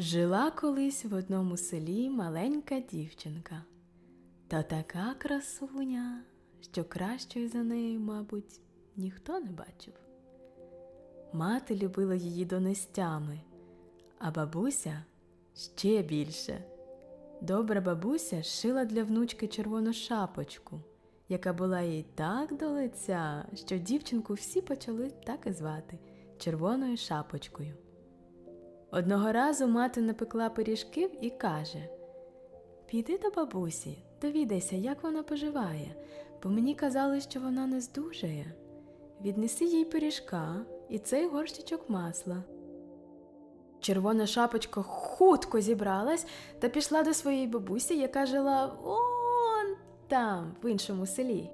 Жила колись в одному селі маленька дівчинка, та така красуня, що кращої за нею, мабуть, ніхто не бачив. Мати любила її донестями, а бабуся ще більше. Добра бабуся шила для внучки червону шапочку, яка була їй так до лиця, що дівчинку всі почали так і звати червоною шапочкою. Одного разу мати напекла пиріжків і каже: Піди до бабусі, довідайся, як вона поживає, бо мені казали, що вона не здужає. Віднеси їй пиріжка і цей горщичок масла. Червона шапочка хутко зібралась та пішла до своєї бабусі, яка жила он там, в іншому селі.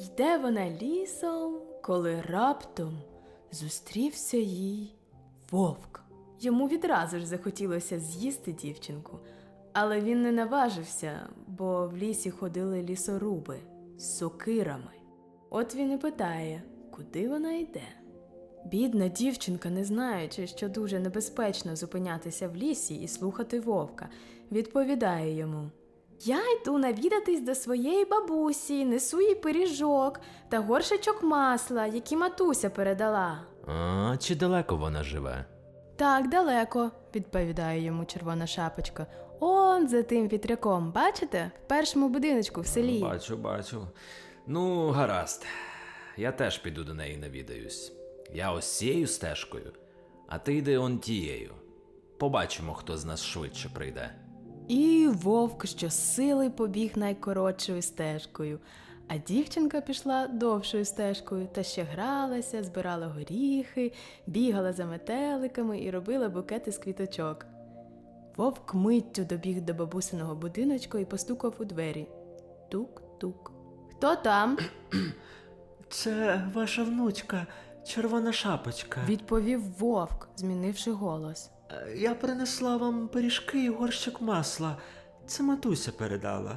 Йде вона лісом, коли раптом зустрівся їй вовк. Йому відразу ж захотілося з'їсти дівчинку, але він не наважився, бо в лісі ходили лісоруби з сокирами. От він і питає, куди вона йде. Бідна дівчинка, не знаючи, що дуже небезпечно зупинятися в лісі і слухати вовка, відповідає йому: Я йду навідатись до своєї бабусі, несу їй пиріжок та горшечок масла, які матуся передала. А чи далеко вона живе? Так, далеко, відповідає йому червона шапочка. Он за тим вітряком, бачите, в першому будиночку в селі. Бачу, бачу. Ну, гаразд. Я теж піду до неї навідаюсь. Я ось цією стежкою, а ти йди он тією. Побачимо, хто з нас швидше прийде. І вовк щосили побіг найкоротшою стежкою, а дівчинка пішла довшою стежкою та ще гралася, збирала горіхи, бігала за метеликами і робила букети з квіточок. Вовк миттю добіг до бабусиного будиночку і постукав у двері. Тук-тук. Хто там? Це ваша внучка, червона шапочка. відповів вовк, змінивши голос. Е, Я принесла вам пиріжки і горщик масла. Це матуся передала.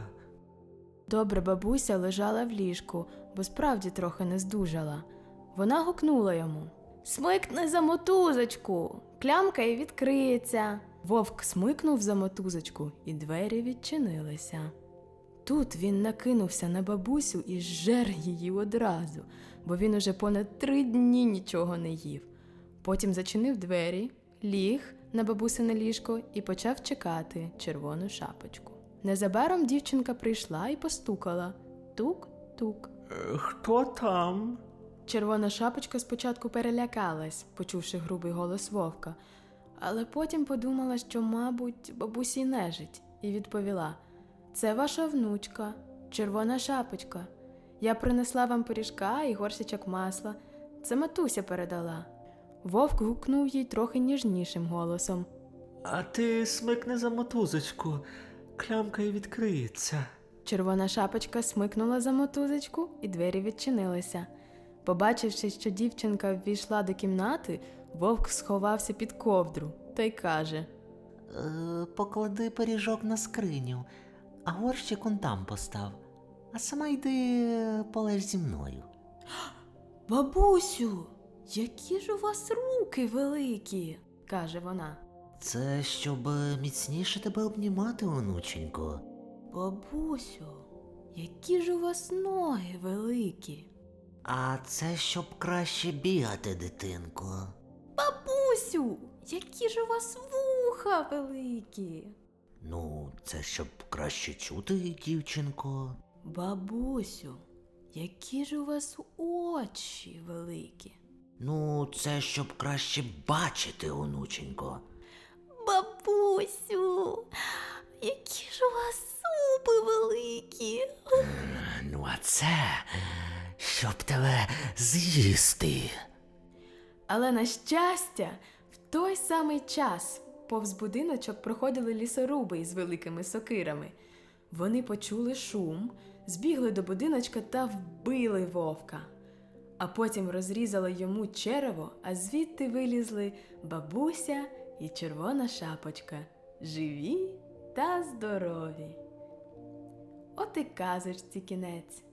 Добра бабуся лежала в ліжку, бо справді трохи не здужала. Вона гукнула йому Смикни за мотузочку, клямка і відкриється. Вовк смикнув за мотузочку, і двері відчинилися. Тут він накинувся на бабусю і жер її одразу, бо він уже понад три дні нічого не їв. Потім зачинив двері, ліг на бабусине ліжко і почав чекати червону шапочку. Незабаром дівчинка прийшла і постукала тук-тук. Е, Хто там? Червона шапочка спочатку перелякалась, почувши грубий голос вовка, але потім подумала, що, мабуть, бабусі нежить, і відповіла: Це ваша внучка, червона шапочка. Я принесла вам пиріжка і горщичок масла. Це матуся передала. Вовк гукнув їй трохи ніжнішим голосом. А ти смикни за мотузочку. Клямка і відкриється. Червона шапочка смикнула за мотузочку, і двері відчинилися. Побачивши, що дівчинка ввійшла до кімнати, вовк сховався під ковдру та й каже: Е, поклади пиріжок на скриню, а горщик он там постав. А сама йди полеж зі мною. Бабусю, які ж у вас руки великі, каже вона. Це щоб е, міцніше тебе обнімати, онученько. Бабусю, які ж у вас ноги великі. А це щоб краще бігати, дитинко. Бабусю, які ж у вас вуха великі. Ну, це щоб краще чути, дівчинко. Бабусю, які ж у вас очі великі. Ну, це щоб краще бачити, онученько. Це щоб тебе з'їсти. Але на щастя, в той самий час повз будиночок проходили лісоруби із великими сокирами. Вони почули шум, збігли до будиночка та вбили вовка. А потім розрізали йому черево, а звідти вилізли бабуся і червона шапочка, живі та здорові. От і казочці кінець.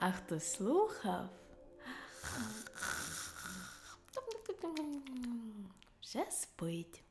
А хто слухав, вже спить.